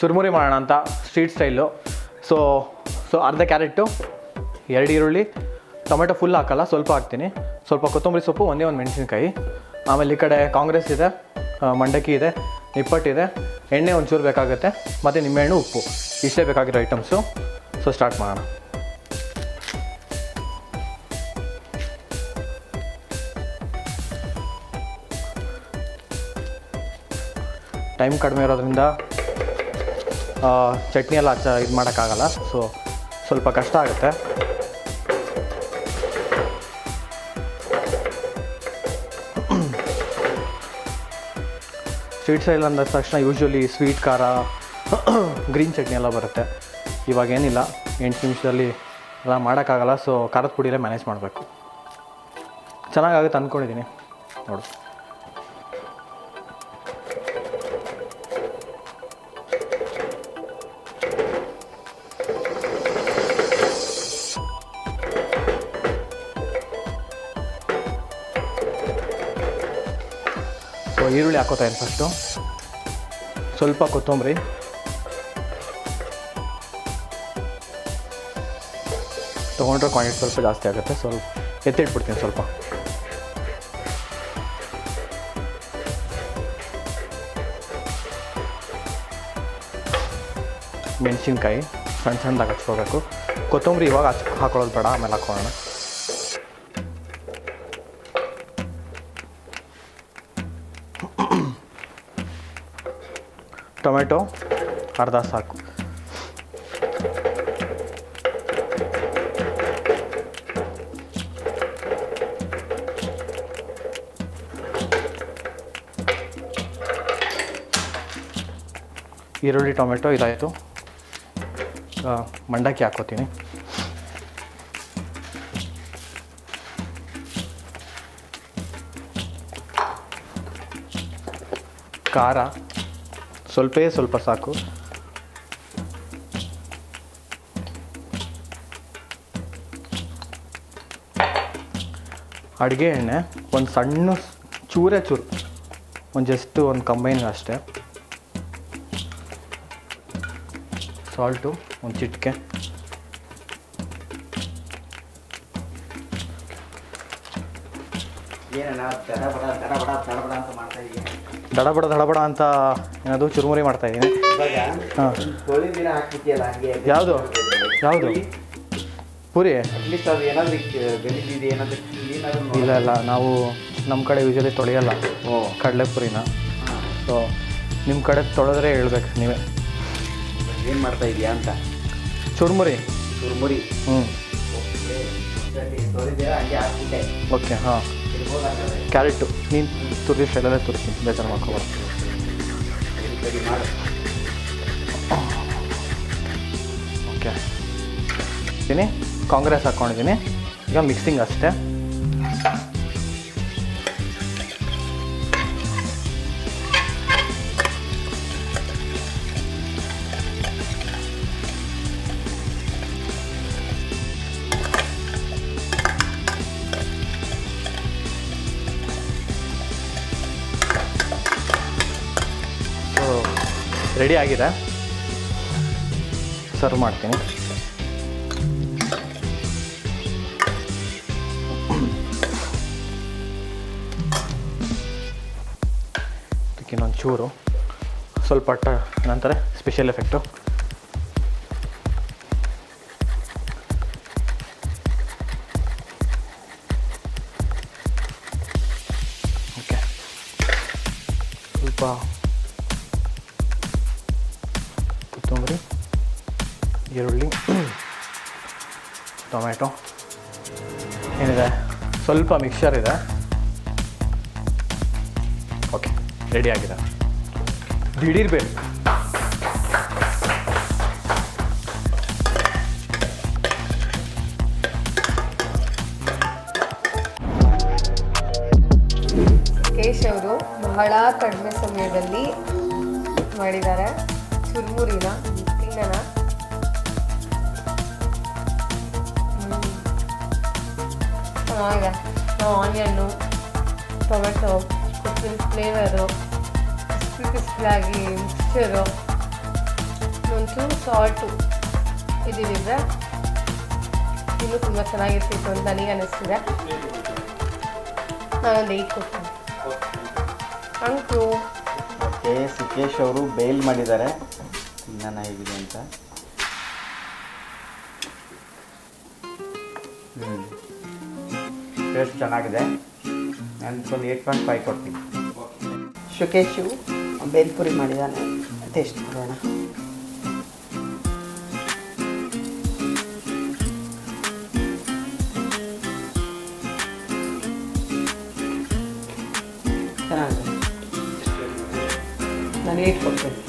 ಚುರುಮುರಿ ಮಾಡೋಣ ಅಂತ street style so so ಅರ್ಧ ಕ್ಯಾರೆಟು ಎರಡು ಈರುಳ್ಳಿ, ಟೊಮೆಟೊ ಫುಲ್ ಹಾಕಲ್ಲ, ಸ್ವಲ್ಪ ಹಾಕ್ತೀನಿ. ಸ್ವಲ್ಪ ಕೊತ್ತಂಬರಿ ಸೊಪ್ಪು, ಒಂದೇ ಒಂದು ಮೆಣಸಿನ್ಕಾಯಿ. ಆಮೇಲೆ ಈ ಕಡೆ ಕಾಂಗ್ರೆಸ್ ಇದೆ ಮಂಡಕ್ಕಿ ಇದೆ ನಿಪ್ಪಟ್ಟಿದೆ ಎಣ್ಣೆ ಒಂಚೂರು ಬೇಕಾಗುತ್ತೆ, ಮತ್ತು ನಿಂಬೆಹಣ್ಣು, ಉಪ್ಪು. ಇಷ್ಟೇ ಬೇಕಾಗಿರೋ ಐಟಮ್ಸು ಸೊ ಸ್ಟಾರ್ಟ್ ಮಾಡೋಣ. ಟೈಮ್ ಕಡಿಮೆ ಇರೋದ್ರಿಂದ ಚಟ್ನಿ ಎಲ್ಲ ಹಚ್ಚ ಇದು ಮಾಡೋಕ್ಕಾಗಲ್ಲ ಸೊ ಸ್ವಲ್ಪ ಕಷ್ಟ ಆಗುತ್ತೆ. ಸ್ವೀಟ್ ಸ್ಟೈಲ್ ಅಂದ ತಕ್ಷಣ ಯೂಶ್ವಲಿ ಸ್ವೀಟ್ ಖಾರ ಗ್ರೀನ್ ಚಟ್ನಿ ಎಲ್ಲ ಬರುತ್ತೆ. ಇವಾಗ ಏನಿಲ್ಲ, ಎಂಟು ನಿಮಿಷದಲ್ಲಿ ಎಲ್ಲ ಮಾಡೋಕ್ಕಾಗಲ್ಲ ಸೊ ಖಾರದ ಪುಡಿಯಲ್ಲೇ ಮ್ಯಾನೇಜ್ ಮಾಡಬೇಕು. ಚೆನ್ನಾಗಾಗುತ್ತೆ ಅಂದ್ಕೊಂಡಿದ್ದೀನಿ ನೋಡು. ಈರುಳ್ಳಿ ಹಾಕೋತಾ ಫಸ್ಟು ಸ್ವಲ್ಪ ಕೊತ್ತಂಬರಿ. ತೊಗೊಂಡ್ರೆ ಕ್ವಾಂಟಿಟಿ ಸ್ವಲ್ಪ ಜಾಸ್ತಿ ಆಗುತ್ತೆ. ಸ್ವಲ್ಪ ಎತ್ತಿಟ್ಬಿಡ್ತೀನಿ ಸ್ವಲ್ಪ. ಮೆಣಸಿನ್ಕಾಯಿ ಸಣ್ಣ ಸಣ್ಣದಾಗಿ ಹಚ್ಕೋಬೇಕು. ಕೊತ್ತಂಬರಿ ಇವಾಗ ಹಚ್ ಹಾಕೊಳ್ಳೋದು ಬೇಡ, ಆಮೇಲೆ ಹಾಕೊಳ್ಳೋಣ. ಟೊಮೆಟೊ ಅರ್ಧ ಸಾಕು ಈರುಳ್ಳಿ ಟೊಮೆಟೊ ಇದಾಯಿತು. ಮಂಡಕ್ಕಿ ಹಾಕೋತೀನಿ ಖಾರ. ಸ್ವಲ್ಪೇ ಸ್ವಲ್ಪ ಸಾಕು. ಅಡುಗೆ ಎಣ್ಣೆ, ಒಂದು ಸಣ್ಣ ಚೂರೇ ಚೂರು, ಒಂದು ಜಸ್ಟ್ ಒಂದು ಕಂಬೈನ್ ಅಷ್ಟೇ. ಸಾಲ್ಟು ಒಂದು ಚಿಟಿಕೆ. ಏನಣ್ಣ ದಡಬಡ ದಡಬಡ ಅಂತ ಏನದು ಚುರುಮುರಿ ಮಾಡ್ತಾ ಇದ್ದೀನಿ. ಹಾಂ. ಯಾವುದು? ಯಾವುದು? ಪೂರಿ? ಇಲ್ಲ ಇಲ್ಲ ನಾವು ನಮ್ಮ ಕಡೆ ಯೂಶಲಿ ತೊಳೆಯಲ್ಲ ಓ. ಕಡಲೆಪುರಿನ ಹಾಂ ಸೊ ನಿಮ್ಮ ಕಡೆ ತೊಳೆದ್ರೆ ಹೇಳ್ಬೇಕು ನೀವೇ. ಏನು ಮಾಡ್ತಾ ಇದೆಯಾ ಅಂತ? ಚುರುಮುರಿ. ಚುರುಮುರಿ. ಹ್ಞೂ ಓಕೆ ಹಾಂ. ಕ್ಯಾರೆಟು ನೀನು? ತುರಿ ಸ್ಟೈಲಲ್ಲೇ ತುರ್ತೀನಿ ಬೇಜಾರು ಮಾಡ್ಕೊಬಾರ್ದು. ಸರಿ ಮಾಡು ಓಕೆ ಕಾಂಗ್ರೆಸ್ ಹಾಕ್ಕೊಂಡಿದ್ದೀನಿ ಈಗ ಮಿಕ್ಸಿಂಗ್ ಅಷ್ಟೇ. ರೆಡಿ ಆಗಿದೆ. ಸರ್ವ್ ಮಾಡ್ತೀನಿ. ಇನ್ನೊಂದು ಚೂರು. ಸ್ವಲ್ಪ ಟ ನಂತರ ಸ್ಪೆಷಲ್ ಎಫೆಕ್ಟು ಓಕೆ ಸ್ವಲ್ಪ ಕೊತ್ತಂಬರಿ ಈರುಳ್ಳಿ, ಟೊಮೆಟೊ, ಏನಿದೆ? ಸ್ವಲ್ಪ ಮಿಕ್ಸರ್ ಇದೆ. ಓಕೆ ರೆಡಿ ಆಗಿದೆ. ದಿಢೀರ್ ಬೇಕು ಕೇಶ್ ಅವರು ಬಹಳ ಕಡಿಮೆ ಸಮಯದಲ್ಲಿ ಮಾಡಿದ್ದಾರೆ. ಚುರುಮುರಿನ ತಿನ್ನೋಣ. ಚೆನ್ನಾಗಿದೆ. ಆನಿಯನ್ನು ಟೊಮೆಟೊ ಕೊತ್ತಿನ ಫ್ಲೇವರು ಕ್ರಿಸ್ಪಿಯಾಗಿ ಮಿಕ್ಸ್ಚರು ಒಂಚೂರು ಸಾಲ್ಟು ಇದಿದ್ರೆ ಇನ್ನೂ ತುಂಬ ಚೆನ್ನಾಗಿರ್ತಿತ್ತು ಅಂತ ನನಗೆ ಅನ್ನಿಸ್ತಿದೆ ನಾನೊಂದು ಏಟ್ ಕೊಡ್ತೀನಿ. ಅಂಕು ಸುಕೇಶ್ ಅವರು ಬೇಲ್ ಮಾಡಿದ್ದಾರೆ. ಹೇಗಿದೆ ಅಂತ. ಹ್ಞೂ ಟೇಸ್ಟ್ ಚೆನ್ನಾಗಿದೆ. ಒಂದು ಏಟ್ ಪಾಯಿಂಟ್ ಫೈವ್ ಕೊಡ್ತೀನಿ. ಶುಕೇಶು ಬೇಲ್ಪುರಿ ಮಾಡಿದ್ದಾನೆ ಟೇಸ್ಟ್ ಮಾಡೋಣ. ಚೆನ್ನಾಗಿದೆ. ನಾನು ಏಟ್ ಕೊಡ್ತೇನೆ.